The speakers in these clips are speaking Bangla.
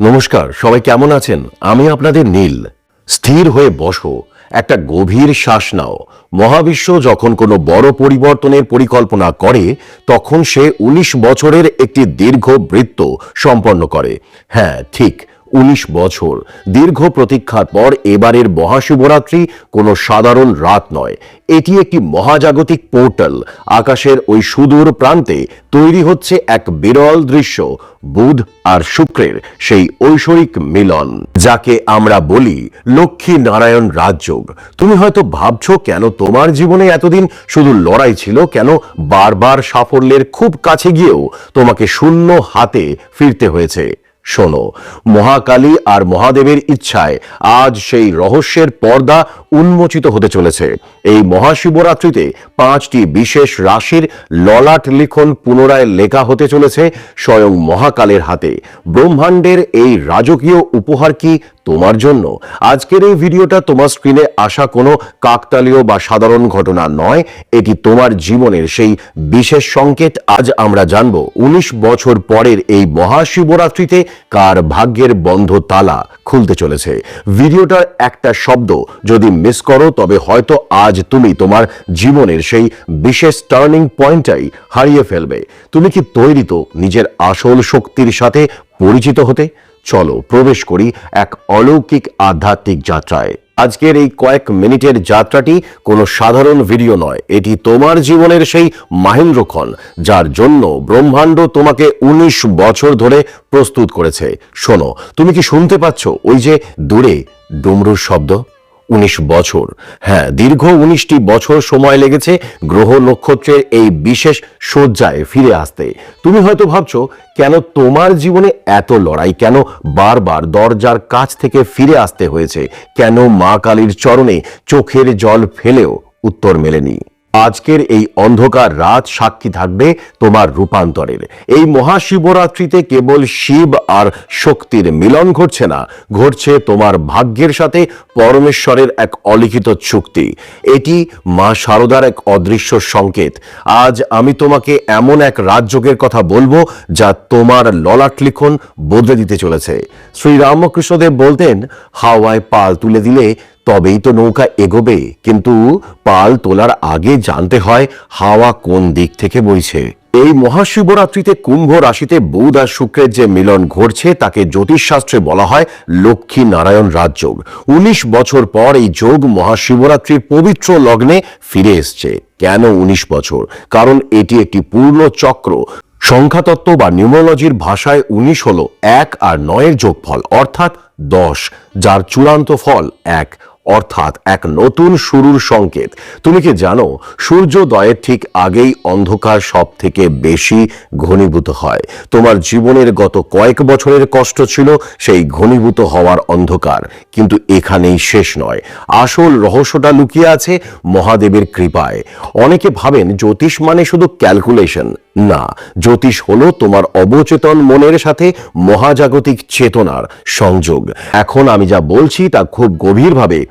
নমস্কার, সবাই কেমন আছেন? আমি আপনাদের নীল। স্থির হয়ে বসো, একটা গভীর শ্বাস নাও। মহাবিশ্ব যখন কোনো বড় পরিবর্তনের পরিকল্পনা করে, তখন সে উনিশ বছরের একটি দীর্ঘ বৃত্ত সম্পন্ন করে। হ্যাঁ ঠিক উনিশ বছর। দীর্ঘ প্রতীক্ষার পর এবারের মহাশিবরাত্রি কোনো সাধারণ রাত নয়। এটি একটি মহাজাগতিক পোর্টাল। আকাশের ওই সুদূর প্রান্তে তৈরি হচ্ছে এক বিরল দৃশ্য, বুধ আর শুক্রের সেই ঐশ্বরিক মিলন, যাকে আমরা বলি লক্ষ্মী নারায়ণ রাজযোগ। তুমি হয়তো ভাবছ, কেন তোমার জীবনে এতদিন শুধু লড়াই ছিল, কেন বারবার সাফল্যের খুব কাছে গিয়েও তোমাকে শূন্য হাতে ফিরতে হয়েছে? শোনো, মহাকালী আর মহাদেবের ইচ্ছায় আজ সেই রহস্যের পর্দা উন্মোচিত হতে চলেছে। এই মহাশিবরাত্রিতে পাঁচটি বিশেষ রাশির ললাট লিখন পুনরায় লেখা হতে চলেছে স্বয়ং মহাকালের হাতে। ব্রহ্মাণ্ডের এই রাজকীয় উপহার কি তোমার জন্য। আজকের এই ভিডিওটা তোমার স্ক্রিনে আসা কোনো কাকতালীয় বা সাধারণ ঘটনা নয়, এটি তোমার জীবনের সেই বিশেষ সংকেত। আজ আমরা জানব উনিশ বছর পরের এই মহাশিবরাত্রিতে কার ভাগ্যের বন্ধ তালা খুলতে চলেছে। ভিডিওটার একটা শব্দ যদি মিস করো, তবে হয়তো আজ তুমি তোমার জীবনের সেই বিশেষ টার্নিং পয়েন্টটাই হারিয়ে ফেলবে। তুমি কি তৈরি তো নিজের আসল শক্তির সাথে পরিচিত হতে? চলো প্রবেশ করি এক অলৌকিক আধ্যাত্মিক যাত্রায়। আজকের এই কয়েক মিনিটের যাত্রাটি কোনো সাধারণ ভিডিও নয়, এটি তোমার জীবনের সেই মাহেন্দ্রক্ষণ, যার জন্য ব্রহ্মাণ্ড তোমাকে উনিশ বছর ধরে প্রস্তুত করেছে। শোনো, তুমি কি শুনতে পাচ্ছ ওই যে দূরে ডুমরুর শব্দ? উনিশ বছর। হ্যাঁ দীর্ঘ উনিশটি বছর সময় লেগেছে গ্রহ নক্ষত্রের এই বিশেষ সজ্জায় ফিরে আসতে। তুমি হয়তো ভাবছ, কেন তোমার জীবনে এত লড়াই? কেন বারবার দরজার কাছ থেকে ফিরে আসতে হয়েছে? কেন মা কালীর চরণে চোখের জল ফেলেও উত্তর মেলেনি? আজকের এই অন্ধকার রাত সাক্ষী থাকবে তোমার রূপান্তরের। এই মহাশিবরাত্রিতে কেবল শিব আর শক্তির মিলন ঘটছে না, ঘটছে তোমার ভাগ্যের সাথে পরমেশ্বরের এক অলিখিত চুক্তি। এটি মা শারদার এক অদৃশ্য সংকেত। আজ আমি তোমাকে এমন এক রাজযোগের কথা বলব যা তোমার ললাট লিখন বদলে দিতে চলেছে। শ্রী রামকৃষ্ণদেব বলতেন, হাওয়ায় পাল তুলে দিলে তবেই তো নৌকা এগোবে, কিন্তু পাল তোলার আগে জানতে হয় হাওয়া কোন দিক থেকে বইছে। এই মহাশিবরাত্রিতে কুম্ভ রাশিতে বুধ আর শুক্রের যে মিলন ঘটছে, তাকে জ্যোতিষশাস্ত্রে বলা হয় লক্ষ্মী নারায়ণ রাজযোগ। উনিশ বছর পর এই যোগ মহাশিবরাত্রির পবিত্র লগ্নে ফিরে এসছে। কেন উনিশ বছর? কারণ এটি একটি পূর্ণ চক্র। সংখ্যাতত্ত্ব বা নিউমোলজির ভাষায় উনিশ হল এক আর নয়ের যোগফল, অর্থাৎ দশ, যার চূড়ান্ত ফল এক। অর্থাৎ এক নতুন শুরুর সংকেত। তুমি কি জানো সূর্যোদয়ের ঠিক আগেই অন্ধকার সব থেকে বেশি ঘনীভূত হয়। তোমার জীবনের গত কয়েক বছরের কষ্ট ছিল, সেই ঘনীভূত হওয়ার অন্ধকার। কিন্তু এখানেই শেষ নয়। আসল রহস্যটা লুকিয়ে আছে মহাদেবের কৃপায়। অনেকে ভাবেন, জ্যোতিষ মানে শুধু ক্যালকুলেশন। না, জ্যোতিষ হলো তোমার অবচেতন মনের সাথে মহাজাগতিক চেতনার সংযোগ। এখন আমি যা বলছি তা খুব গভীরভাবে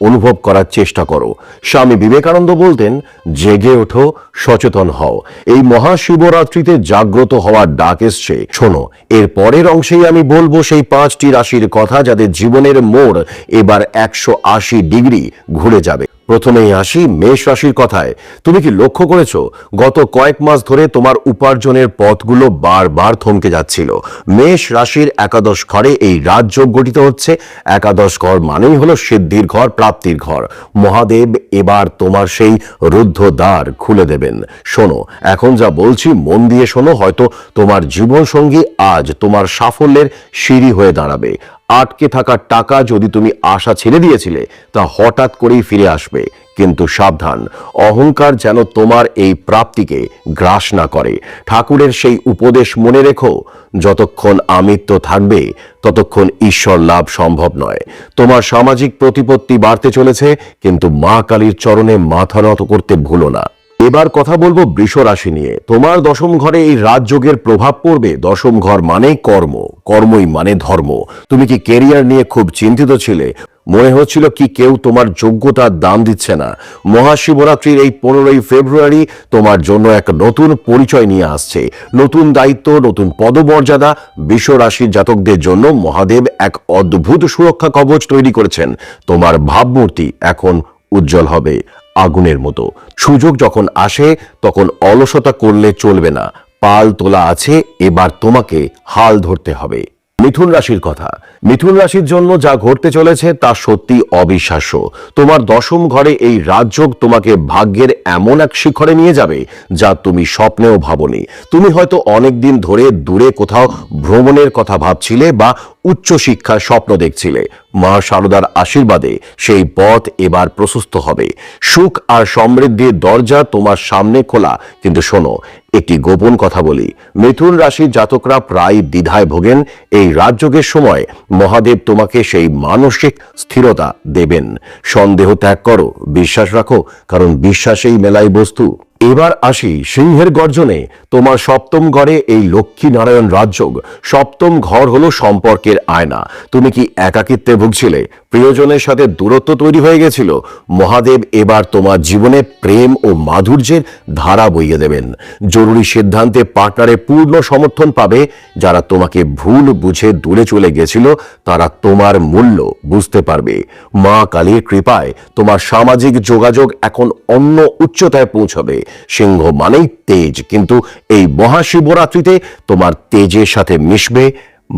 অনুভব করার চেষ্টা করো। স্বামী বিবেকানন্দ বলতেন, জেগে ওঠো, সচেতন হও। এই মহাশিবরাত্রিতে জাগ্রত হওয়ার ডাক এসছে। শোনো, এর পরের অংশেই আমি বলব সেই পাঁচটি রাশির কথা যাদের জীবনের মোড় এবার একশো আশি ডিগ্রি ঘুরে যাবে। প্রথমেই আসি মেষ রাশির কথায়। তুমি কি লক্ষ্য করেছ, গত কয়েক মাস ধরে তোমার উপার্জনের পথগুলো বারবার থমকে যাচ্ছিল। মেষ রাশির একাদশ ঘরে এই রাজযোগ গঠিত হচ্ছে। একাদশ ঘর মানেই হলো সিদ্ধির ঘর প্রাপ্তির ঘর। মহাদেব, এবার তোমার সেই রুদ্ধ দ্বার খুলে দেবেন। শোনো, এখন যা বলছি মন দিয়ে শোনো, হয়তো তোমার জীবনসঙ্গী আজ তোমার সাফল্যের সিঁড়ি হয়ে দাঁড়াবে। আটকে থাকা টাকা যদি তুমি আশা ছেড়ে দিয়েছিলে, তা হঠাৎ করেই ফিরে আসবে। কিন্তু সাবধান, অহংকার যেন তোমার এই প্রাপ্তিকে গ্রাস না করে। ঠাকুরের সেই উপদেশ মনে রেখো, যতক্ষণ আমিত্ব থাকবে, ততক্ষণ ঈশ্বর লাভ সম্ভব নয়। তোমার সামাজিক প্রতিপত্তি বাড়তে চলেছে, কিন্তু মা কালীর চরণে মাথা নত করতে ভুলো না। এবার কথা বলব বৃষ রাশি নিয়ে। তোমার দশম ঘরে এই রাজযোগের প্রভাব পড়বে। দশম ঘর মানে কর্ম। কর্মই মানে ধর্ম। তুমি কি কেরিয়ার নিয়ে খুব চিন্তিত ছিলে? মনে হচ্ছিল কি কেউ তোমার যোগ্যতার দাম দিচ্ছে না। মহাশিবরাত্রির এই পনেরোই ফেব্রুয়ারি তোমার জন্য এক নতুন পরিচয় নিয়ে আসছে। নতুন দায়িত্ব, নতুন পদমর্যাদা বিশ্ব রাশির জাতকদের জন্য মহাদেব এক অদ্ভুত সুরক্ষা কবচ তৈরি করেছেন। তোমার ভাবমূর্তি এখন উজ্জ্বল হবে। আগুনের মতো। সুযোগ যখন আসে, তখন অলসতা করলে চলবে না। পাল তোলা আছে, এবার তোমাকে হাল ধরতে হবে। মিথুন রাশির কথা। মিথুন রাশির জন্য যা ঘটতে চলেছে তা সত্যি অবিশ্বাস্য। তোমার দশম ঘরে এই রাজযোগ তোমাকে ভাগ্যের এমন এক শিখরে নিয়ে যাবে যা তুমি স্বপ্নেও ভাবনি। তুমি হয়তো অনেক দিন ধরে দূরে কোথাও ভ্রমণের কথা ভাবছিলে বা উচ্চ শিক্ষার স্বপ্ন দেখছিলে। মা শারদার আশীর্বাদে সেই পথ এবার প্রশস্ত হবে। সুখ আর সমৃদ্ধির দরজা তোমার সামনে খোলা। কিন্তু শোনো, একটি গোপন কথা বলি। মিথুন রাশির জাতকরা প্রায় দ্বিধায় ভোগেন। এই রাজযোগের সময় মহাদেব তোমাকে সেই মানসিক স্থিরতা দেবেন। সন্দেহ ত্যাগ করো, বিশ্বাস রাখো, কারণ বিশ্বাসেই মেলাই বস্তু। এবার আসি সিংহের গর্জনে। তোমার সপ্তম ঘরে এই লক্ষ্মী নারায়ণ রাজযোগ। সপ্তম ঘর হলো সম্পর্কের আয়না। তুমি কি একাকিত্বে ভুগছিলে? প্রিয়জনের সাথে দূরত্ব তৈরি হয়ে গেছিল। মহাদেব এবার তোমার জীবনে প্রেম ও মাধুর্যের ধারা বইয়ে দেবেন। জরুরি সিদ্ধান্তে পার্টনারে পূর্ণ সমর্থন পাবে। যারা তোমাকে ভুল বুঝে দূরে চলে গেছিল, তারা তোমার মূল্য বুঝতে পারবে। মা কালীর কৃপায় তোমার সামাজিক যোগাযোগ এখন অন্য উচ্চতায় পৌঁছবে। সিংহ মানেই তেজ, কিন্তু এই মহাশিবরাত্রিতে তোমার তেজের সাথে মিশবে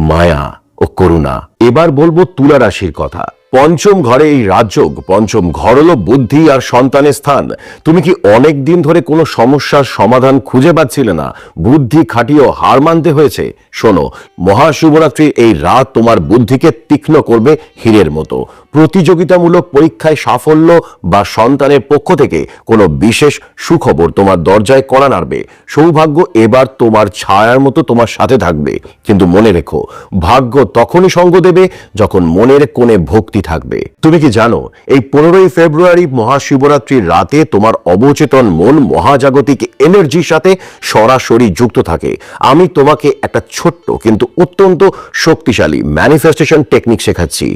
মায়া ও করুণা। এবার বলব তুলা রাশির কথা। পঞ্চম ঘরে এই রাজযোগ, পঞ্চম ঘর হলো বুদ্ধি আর সন্তানের স্থান। তুমি কি অনেক দিন ধরে কোনো সমস্যার সমাধান খুঁজে পাচ্ছিলে না? বুদ্ধি খাটিয়েও হার মানতে হয়েছে। শোনো মহাশিবরাত্রির এই রাত তোমার বুদ্ধিকে তীক্ষ্ণ করবে হীরের মতো। প্রতিযোগিতামূলক পরীক্ষায় সাফল্য বা সন্তানের পক্ষ থেকে কোনো বিশেষ সুখবর তোমার দরজায় কড়া নাড়বে। সৌভাগ্য এবার তোমার ছায়ার মতো তোমার সাথে থাকবে। কিন্তু মনে রেখো, ভাগ্য তখনই সঙ্গ দেবে যখন মনের কোণে ভক্তি থাকবে। তুমি কি জানো, এই পনেরোই ফেব্রুয়ারি মহাশিবরাত্রির রাতে তোমার অবচেতন মন মহাজাগতিক এনার্জির সাথে সরাসরি যুক্ত থাকে। আমি তোমাকে একটা ছোট্ট কিন্তু অত্যন্ত শক্তিশালী ম্যানিফেস্টেশন টেকনিক শেখাচ্ছি।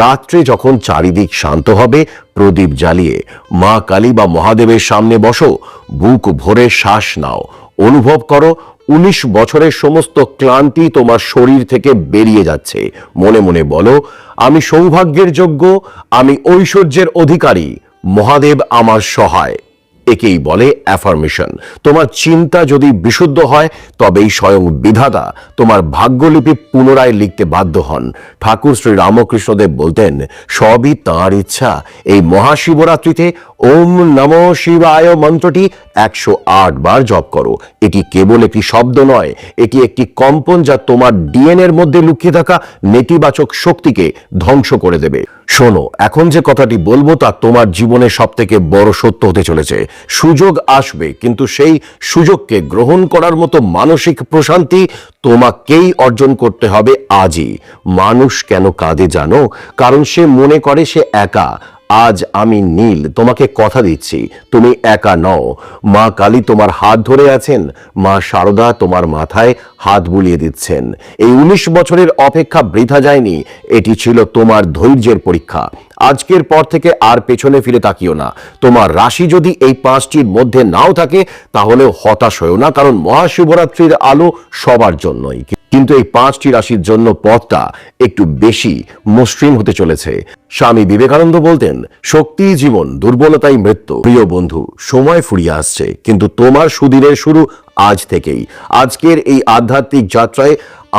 রাত্রে যখন চারিদিক শান্ত হবে, প্রদীপ জ্বালিয়ে মা কালী বা মহাদেবের সামনে বসো, বুক ভরে শ্বাস নাও। অনুভব করো উনিশ বছরের সমস্ত ক্লান্তি তোমার শরীর থেকে বেরিয়ে যাচ্ছে। মনে মনে বলো, আমি সৌভাগ্যের যোগ্য, আমি ঐশ্বর্যের অধিকারী, মহাদেব আমার সহায়। একেই বলে অ্যাফার্মেশন তোমার চিন্তা যদি বিশুদ্ধ হয়, তবেই স্বয়ং বিধাতা তোমার ভাগ্যলিপি পুনরায় লিখতে বাধ্য হন। ঠাকুর শ্রী রামকৃষ্ণদেব বলতেন, সবই তাঁর ইচ্ছা। এই মহাশিবরাত্রিতে ওম নম শিবায় মন্ত্রটি একশো আট বার জপ করো। এটি কেবল একটি শব্দ নয়, এটি একটি কম্পন যা তোমার ডিএনএ এর মধ্যে লুকিয়ে থাকা নেতিবাচক শক্তিকে ধ্বংস করে দেবে। শোনো, এখন যে কথাটি বলব তা তোমার জীবনে সব থেকে বড় সত্য হতে চলেছে। সুযোগ আসবে, কিন্তু সেই সুযোগকে গ্রহণ করার মতো মানসিক প্রশান্তি তোমাকেই অর্জন করতে হবে আজই। মানুষ কেন কাঁদে জানো? কারণ সে মনে করে সে একা। আজ আমি নীল, তোমাকে কথা দিচ্ছি, তুমি একা নও। মা কালী তোমার হাত ধরে আছেন, মা শারদা তোমার মাথায় হাত বুলিয়ে দিচ্ছেন। এই উনিশ বছরের অপেক্ষা বৃথা যায়নি, এটি ছিল তোমার ধৈর্যের পরীক্ষা। আজকের পর থেকে আর পেছনে ফিরে তাকিও না। তোমার রাশি যদি এই পাঁচটির মধ্যে নাও থাকে হতাশ হয়েও না, কারণ মহাশিবরাত্রির আলো সবার জন্যই। কিন্তু এই পাঁচটি রাশির জন্য পথটা একটু বেশি মসৃণ হতে চলেছে। স্বামী বিবেকানন্দ বলতেন, শক্তি, জীবন, দুর্বলতাই মৃত্যু। প্রিয় বন্ধু, সময় ফুরিয়ে আসছে, কিন্তু তোমার সুদিনের শুরু আজ থেকেই। আজকের এই আধ্যাত্মিক যাত্রায়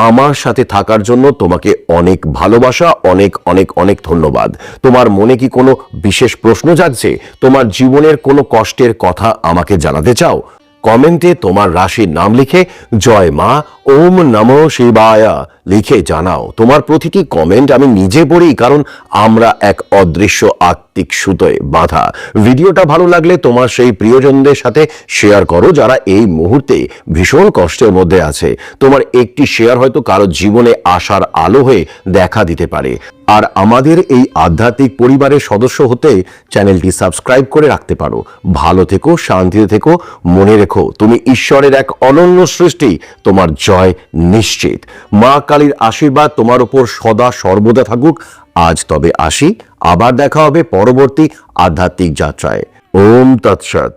আমার সাথে থাকার জন্য তোমাকে অনেক ভালোবাসা, অনেক অনেক অনেক ধন্যবাদ। তোমার মনে কি কোনো বিশেষ প্রশ্ন জাগছে? তোমার জীবনের কোনো কষ্টের কথা আমাকে জানাতে চাও? কমেন্টে তোমার রাশির নাম লিখে জয় মা ওম নমো শিবায়া। লিখে জানাও, তোমার প্রতিটি কমেন্ট আমি নিজে পড়ি কারণ আমরা এক অদৃশ্য আত্মিক সুতোয় বাঁধা। ভিডিওটা ভালো লাগলে তোমার সেই প্রিয়জনদের সাথে শেয়ার করো যারা এই মুহূর্তে ভীষণ কষ্টের মধ্যে আছে। তোমার একটি শেয়ার হয়তো কারও জীবনে আসার আলো হয়ে দেখা দিতে পারে। আর আমাদের এই আধ্যাত্মিক পরিবারের সদস্য হতে চ্যানেলটি সাবস্ক্রাইব করে রাখতে পারো। ভালো থেকো, শান্তিতে থেকো, মনে রেখো, তুমি ঈশ্বরের এক অনন্য সৃষ্টি, তোমার জয় নিশ্চিত। মা কালীর আশীর্বাদ তোমার উপর সদা সর্বদা থাকুক। আজ তবে আসি, আবার দেখা হবে পরবর্তী আধ্যাত্মিক যাত্রায়। ওম তৎসৎ।